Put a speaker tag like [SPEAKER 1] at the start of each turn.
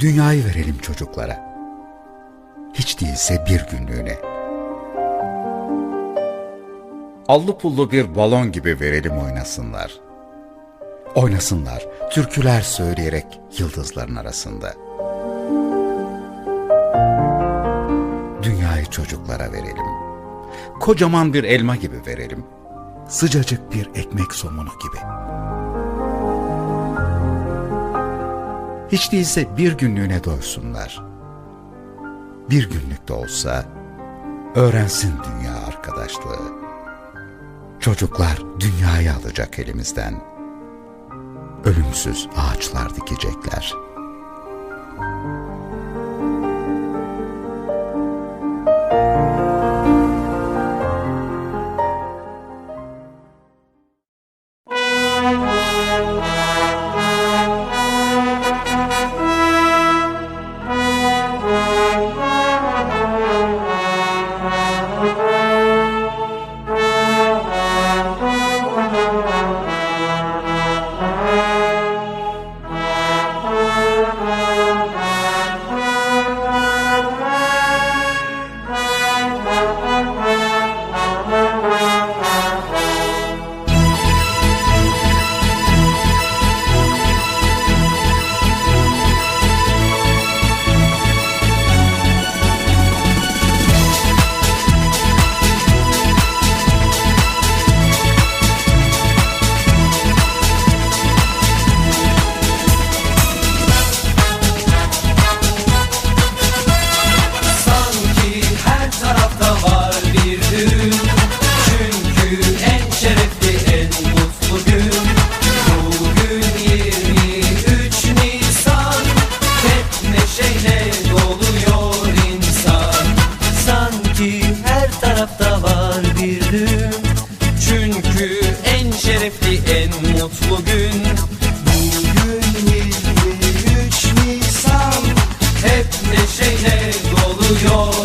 [SPEAKER 1] Dünyayı verelim çocuklara. Hiç değilse bir günlüğüne. Allı pullu bir balon gibi verelim oynasınlar. Oynasınlar, türküler söyleyerek yıldızların arasında. Dünyayı çocuklara verelim. Kocaman bir elma gibi verelim. Sıcacık bir ekmek somunu gibi. Hiç değilse bir günlüğüne doysunlar. Bir günlük de olsa öğrensin dünya arkadaşlığı. Çocuklar dünyayı alacak elimizden. Ölümsüz ağaçlar dikecekler.''
[SPEAKER 2] Çünkü en şerefli en mutlu gün. Bugün 23 Nisan. Hep neşeyle doluyor insan. Sanki her tarafta var bir gün. Çünkü en şerefli en mutlu gün. Bugün 23 Nisan. Hep neşeyle doluyor